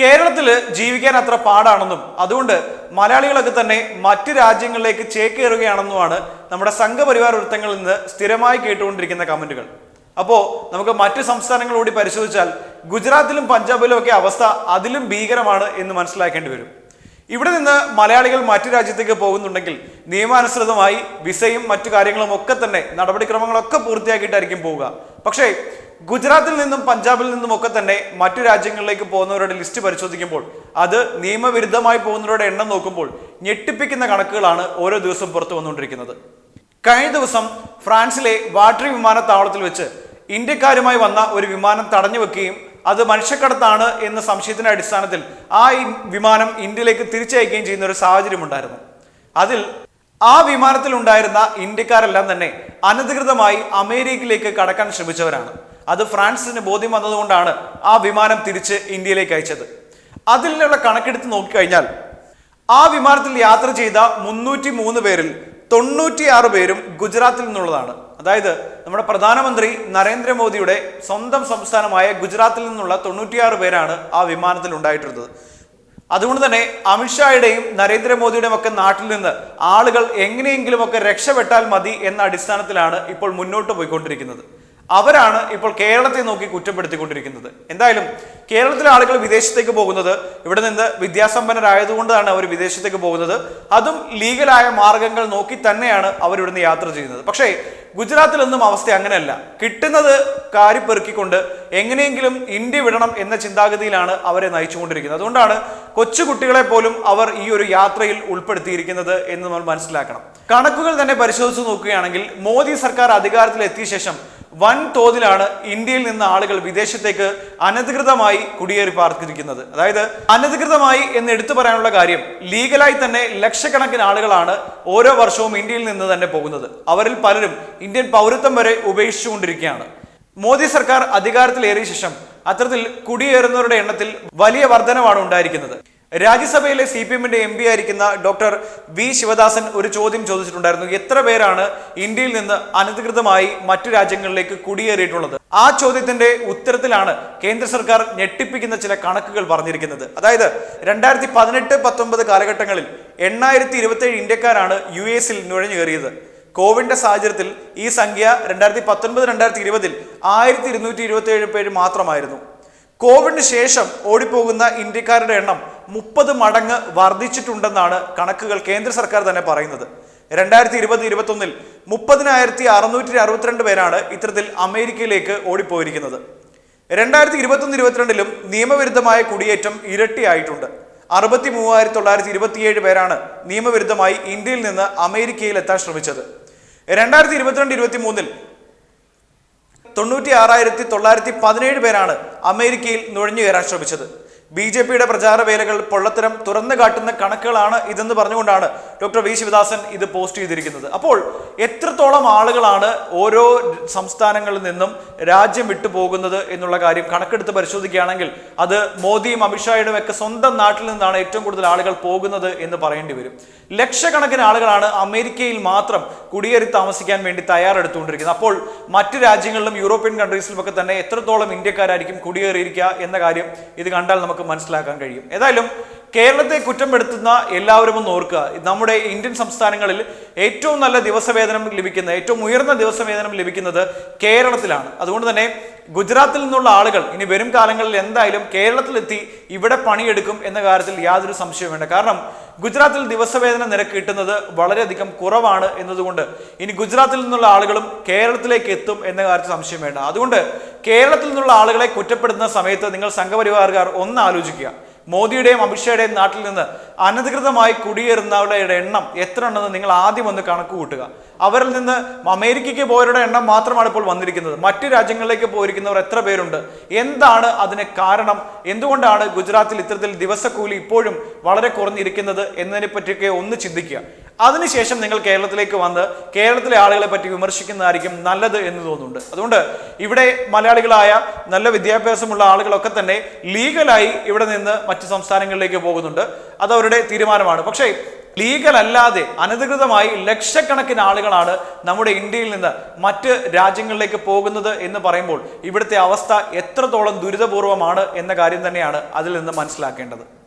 കേരളത്തിൽ ജീവിക്കാൻ അത്ര പാടാണെന്നും അതുകൊണ്ട് മലയാളികളൊക്കെ തന്നെ മറ്റ് രാജ്യങ്ങളിലേക്ക് ചേക്കേറുകയാണെന്നുമാണ് നമ്മുടെ സംഘപരിവാർ വൃത്തങ്ങളിൽ നിന്ന് സ്ഥിരമായി കേട്ടുകൊണ്ടിരിക്കുന്ന കമന്റുകൾ. അപ്പോൾ നമുക്ക് മറ്റ് സംസ്ഥാനങ്ങളോടി പരിശോധിച്ചാൽ ഗുജറാത്തിലും പഞ്ചാബിലും ഒക്കെ അവസ്ഥ അതിലും ഭീകരമാണ് എന്ന് മനസ്സിലാക്കേണ്ടി വരും. ഇവിടെ നിന്ന് മലയാളികൾ മറ്റു രാജ്യത്തേക്ക് പോകുന്നുണ്ടെങ്കിൽ നിയമാനുസൃതമായി വിസയും മറ്റു കാര്യങ്ങളും ഒക്കെ തന്നെ നടപടിക്രമങ്ങളൊക്കെ പൂർത്തിയാക്കിയിട്ടായിരിക്കും പോവുക. പക്ഷേ ഗുജറാത്തിൽ നിന്നും പഞ്ചാബിൽ നിന്നും ഒക്കെ തന്നെ മറ്റു രാജ്യങ്ങളിലേക്ക് പോകുന്നവരുടെ ലിസ്റ്റ് പരിശോധിക്കുമ്പോൾ അത് നിയമവിരുദ്ധമായി പോകുന്നവരുടെ എണ്ണം നോക്കുമ്പോൾ ഞെട്ടിപ്പിക്കുന്ന കണക്കുകളാണ് ഓരോ ദിവസവും പുറത്തു വന്നുകൊണ്ടിരിക്കുന്നത്. കഴിഞ്ഞ ദിവസം ഫ്രാൻസിലെ വാട്ടറി വിമാനത്താവളത്തിൽ വെച്ച് ഇന്ത്യക്കാരുമായി വന്ന ഒരു വിമാനം തടഞ്ഞു വെക്കുകയും അത് മനുഷ്യക്കടത്താണ് എന്ന സംശയത്തിന്റെ അടിസ്ഥാനത്തിൽ ആ വിമാനം ഇന്ത്യയിലേക്ക് തിരിച്ചയക്കുകയും ചെയ്യുന്ന ഒരു സാഹചര്യം ഉണ്ടായിരുന്നു. അതിൽ ആ വിമാനത്തിൽ ഉണ്ടായിരുന്ന ഇന്ത്യക്കാരെല്ലാം തന്നെ അനധികൃതമായി അമേരിക്കയിലേക്ക് കടക്കാൻ ശ്രമിച്ചവരാണ്. അത് ഫ്രാൻസിന് ബോധ്യം വന്നതുകൊണ്ടാണ് ആ വിമാനം തിരിച്ച് ഇന്ത്യയിലേക്ക് അയച്ചത്. അതിൽ നിന്നുള്ള കണക്കെടുത്ത് നോക്കിക്കഴിഞ്ഞാൽ ആ വിമാനത്തിൽ യാത്ര ചെയ്ത മുന്നൂറ്റി മൂന്ന് പേരിൽ തൊണ്ണൂറ്റിയാറ് പേരും ഗുജറാത്തിൽ നിന്നുള്ളതാണ്. അതായത് നമ്മുടെ പ്രധാനമന്ത്രി നരേന്ദ്രമോദിയുടെ സ്വന്തം സംസ്ഥാനമായ ഗുജറാത്തിൽ നിന്നുള്ള തൊണ്ണൂറ്റിയാറ് പേരാണ് ആ വിമാനത്തിൽ ഉണ്ടായിട്ടുള്ളത്. അതുകൊണ്ട് തന്നെ അമിത്ഷായുടെയും നരേന്ദ്രമോദിയുടെയും ഒക്കെ നാട്ടിൽ നിന്ന് ആളുകൾ എങ്ങനെയെങ്കിലുമൊക്കെ രക്ഷപ്പെട്ടാൽ മതി എന്ന അടിസ്ഥാനത്തിലാണ് ഇപ്പോൾ മുന്നോട്ട് പോയിക്കൊണ്ടിരിക്കുന്നത്. അവരാണ് ഇപ്പോൾ കേരളത്തെ നോക്കി കുറ്റപ്പെടുത്തിക്കൊണ്ടിരിക്കുന്നത്. എന്തായാലും കേരളത്തിലെ ആളുകൾ വിദേശത്തേക്ക് പോകുന്നത് ഇവിടെ നിന്ന് വിദ്യാസമ്പന്നരായതുകൊണ്ടാണ് അവർ വിദേശത്തേക്ക് പോകുന്നത്. അതും ലീഗലായ മാർഗങ്ങൾ നോക്കി തന്നെയാണ് അവർ ഇവിടുന്ന് യാത്ര ചെയ്യുന്നത്. പക്ഷേ ഗുജറാത്തിലൊന്നും അവസ്ഥ അങ്ങനെയല്ല. കിട്ടുന്നത് കാരിപ്പെറുക്കിക്കൊണ്ട് എങ്ങനെയെങ്കിലും ഇന്ത്യ വിടണം എന്ന ചിന്താഗതിയിലാണ് അവരെ നയിച്ചുകൊണ്ടിരിക്കുന്നത്. അതുകൊണ്ടാണ് കൊച്ചുകുട്ടികളെ പോലും അവർ ഈ ഒരു യാത്രയിൽ ഉൾപ്പെടുത്തിയിരിക്കുന്നത് എന്ന് നമ്മൾ മനസ്സിലാക്കണം. കണക്കുകൾ തന്നെ പരിശോധിച്ച് നോക്കുകയാണെങ്കിൽ മോദി സർക്കാർ അധികാരത്തിൽ എത്തിയ ശേഷം വൻ തോതിലാണ് ഇന്ത്യയിൽ നിന്ന് ആളുകൾ വിദേശത്തേക്ക് അനധികൃതമായി കുടിയേറി പാർത്തിരിക്കുന്നത്. അതായത് അനധികൃതമായി എന്ന് എടുത്തു പറയാനുള്ള കാര്യം ലീഗലായി തന്നെ ലക്ഷക്കണക്കിന് ആളുകളാണ് ഓരോ വർഷവും ഇന്ത്യയിൽ നിന്ന് തന്നെ പോകുന്നത്. അവരിൽ പലരും ഇന്ത്യൻ പൗരത്വം വരെ ഉപേക്ഷിച്ചുകൊണ്ടിരിക്കുകയാണ്. മോദി സർക്കാർ അധികാരത്തിലേറിയ ശേഷം അത്തരത്തിൽ കുടിയേറുന്നവരുടെ എണ്ണത്തിൽ വലിയ വർധനവാണ് ഉണ്ടായിരിക്കുന്നത്. രാജ്യസഭയിലെ സി പി എമ്മിന്റെ എം പി ആയിരിക്കുന്ന ഡോക്ടർ വി ശിവദാസൻ ഒരു ചോദ്യം ചോദിച്ചിട്ടുണ്ടായിരുന്നു. എത്ര പേരാണ് ഇന്ത്യയിൽ നിന്ന് അനധികൃതമായി മറ്റു രാജ്യങ്ങളിലേക്ക് കുടിയേറിയിട്ടുള്ളത്? ആ ചോദ്യത്തിന്റെ ഉത്തരത്തിലാണ് കേന്ദ്ര സർക്കാർ ഞെട്ടിപ്പിക്കുന്ന ചില കണക്കുകൾ പറഞ്ഞിരിക്കുന്നത്. അതായത് രണ്ടായിരത്തി പതിനെട്ട് പത്തൊമ്പത് കാലഘട്ടങ്ങളിൽ എണ്ണായിരത്തി ഇരുപത്തേഴ് ഇന്ത്യക്കാരാണ് യു എസിൽ നുഴഞ്ഞു കയറിയത് കോവിഡിന്റെ സാഹചര്യത്തിൽ ഈ സംഖ്യ രണ്ടായിരത്തി പത്തൊൻപത് രണ്ടായിരത്തി ഇരുപതിൽ ആയിരത്തി ഇരുന്നൂറ്റി ഇരുപത്തി ഏഴ് പേര് മാത്രമായിരുന്നു. കോവിഡിന് ശേഷം ഓടിപ്പോകുന്ന ഇന്ത്യക്കാരുടെ എണ്ണം മുപ്പത് മടങ്ങ് വർദ്ധിച്ചിട്ടുണ്ടെന്നാണ് കണക്കുകൾ കേന്ദ്ര സർക്കാർ തന്നെ പറയുന്നത്. രണ്ടായിരത്തി ഇരുപത് ഇരുപത്തൊന്നിൽ മുപ്പതിനായിരത്തി അറുന്നൂറ്റി അറുപത്തിരണ്ട് പേരാണ് ഇത്തരത്തിൽ അമേരിക്കയിലേക്ക് ഓടിപ്പോയിരിക്കുന്നത്. രണ്ടായിരത്തി ഇരുപത്തൊന്ന് ഇരുപത്തിരണ്ടിലും നിയമവിരുദ്ധമായ കുടിയേറ്റം ഇരട്ടിയായിട്ടുണ്ട്. അറുപത്തി മൂവായിരത്തി തൊള്ളായിരത്തി ഇരുപത്തിയേഴ് പേരാണ് നിയമവിരുദ്ധമായി ഇന്ത്യയിൽ നിന്ന് അമേരിക്കയിൽ എത്താൻ ശ്രമിച്ചത്. രണ്ടായിരത്തി ഇരുപത്തിരണ്ട് ഇരുപത്തി മൂന്നിൽ തൊണ്ണൂറ്റി ആറായിരത്തി തൊള്ളായിരത്തി പതിനേഴ് പേരാണ് അമേരിക്കയിൽ നുഴഞ്ഞു കയറാൻ ശ്രമിച്ചത്. ബി ജെ പിയുടെ പ്രചാര വേലകൾ പൊള്ളത്തരം തുറന്നു കാട്ടുന്ന കണക്കുകളാണ് ഇതെന്ന് പറഞ്ഞുകൊണ്ടാണ് ഡോക്ടർ വി ശിവദാസൻ ഇത് പോസ്റ്റ് ചെയ്തിരിക്കുന്നത്. അപ്പോൾ എത്രത്തോളം ആളുകളാണ് ഓരോ സംസ്ഥാനങ്ങളിൽ നിന്നും രാജ്യം വിട്ടു പോകുന്നത് എന്നുള്ള കാര്യം കണക്കെടുത്ത് പരിശോധിക്കുകയാണെങ്കിൽ അത് മോദിയും അമിത്ഷായുടെ ഒക്കെ സ്വന്തം നാട്ടിൽ നിന്നാണ് ഏറ്റവും കൂടുതൽ ആളുകൾ പോകുന്നത് എന്ന് പറയേണ്ടി വരും. ലക്ഷക്കണക്കിന് ആളുകളാണ് അമേരിക്കയിൽ മാത്രം കുടിയേറി താമസിക്കാൻ വേണ്ടി തയ്യാറെടുത്തുകൊണ്ടിരിക്കുന്നത്. അപ്പോൾ മറ്റു രാജ്യങ്ങളിലും യൂറോപ്യൻ കൺട്രീസിലും ഒക്കെ തന്നെ എത്രത്തോളം ഇന്ത്യക്കാരായിരിക്കും കുടിയേറിയിരിക്കുക എന്ന കാര്യം ഇത് കണ്ടാൽ നമുക്ക് മനസ്സിലാക്കാൻ കഴിയും. ഏതായാലും കേരളത്തെ കുറ്റപ്പെടുത്തുന്ന എല്ലാവരും ഒന്ന് ഓർക്കുക. നമ്മുടെ ഇന്ത്യൻ സംസ്ഥാനങ്ങളിൽ ഏറ്റവും നല്ല ദിവസവേതനം ലഭിക്കുന്ന ഏറ്റവും ഉയർന്ന ദിവസവേതനം ലഭിക്കുന്നത് കേരളത്തിലാണ്. അതുകൊണ്ട് തന്നെ ഗുജറാത്തിൽ നിന്നുള്ള ആളുകൾ ഇനി വരും കാലങ്ങളിൽ എന്തായാലും കേരളത്തിലെത്തി ഇവിടെ പണിയെടുക്കും എന്ന കാര്യത്തിൽ യാതൊരു സംശയവും വേണ്ട. കാരണം ഗുജറാത്തിൽ ദിവസവേതന നിരക്ക് കിട്ടുന്നത് വളരെയധികം കുറവാണ് എന്നതുകൊണ്ട് ഇനി ഗുജറാത്തിൽ നിന്നുള്ള ആളുകളും കേരളത്തിലേക്ക് എത്തും എന്ന കാര്യത്തിൽ സംശയം വേണ്ട. അതുകൊണ്ട് കേരളത്തിൽ നിന്നുള്ള ആളുകളെ കുറ്റപ്പെടുത്തുന്ന സമയത്ത് നിങ്ങൾ സംഘപരിവാറുകാർ ഒന്ന് ആലോചിക്കുക. മോദിയുടെയും അമിത്ഷായുടെയും നാട്ടിൽ നിന്ന് അനധികൃതമായി കുടിയേറുന്നവരുടെ എണ്ണം എത്ര ഉണ്ടെന്ന് നിങ്ങൾ ആദ്യം ഒന്ന് കണക്ക് കൂട്ടുക. അവരിൽ നിന്ന് അമേരിക്കയ്ക്ക് പോയവരുടെ എണ്ണം മാത്രമാണ് ഇപ്പോൾ വന്നിരിക്കുന്നത്. മറ്റു രാജ്യങ്ങളിലേക്ക് പോയിരിക്കുന്നവർ എത്ര പേരുണ്ട്? എന്താണ് അതിന് കാരണം? എന്തുകൊണ്ടാണ് ഗുജറാത്തിൽ ഇത്തരത്തിൽ ദിവസക്കൂലി ഇപ്പോഴും വളരെ കുറഞ്ഞിരിക്കുന്നത് എന്നതിനെ പറ്റിയൊക്കെ ഒന്ന് ചിന്തിക്കുക. അതിനുശേഷം നിങ്ങൾ കേരളത്തിലേക്ക് വന്ന് കേരളത്തിലെ ആളുകളെ പറ്റി വിമർശിക്കുന്നതായിരിക്കും നല്ലത് എന്ന് തോന്നുന്നുണ്ട്. അതുകൊണ്ട് ഇവിടെ മലയാളികളായ നല്ല വിദ്യാഭ്യാസമുള്ള ആളുകളൊക്കെ തന്നെ ലീഗലായി ഇവിടെ നിന്ന് മറ്റ് സംസ്ഥാനങ്ങളിലേക്ക് പോകുന്നുണ്ട്. അത് അവരുടെ തീരുമാനമാണ്. പക്ഷേ ലീഗൽ അല്ലാതെ അനധികൃതമായി ലക്ഷക്കണക്കിന് ആളുകളാണ് നമ്മുടെ ഇന്ത്യയിൽ നിന്ന് മറ്റ് രാജ്യങ്ങളിലേക്ക് പോകുന്നത് എന്ന് പറയുമ്പോൾ ഇവിടുത്തെ അവസ്ഥ എത്രത്തോളം ദുരിതപൂർവമാണ് എന്ന കാര്യം തന്നെയാണ് അതിൽ നിന്ന് മനസ്സിലാക്കേണ്ടത്.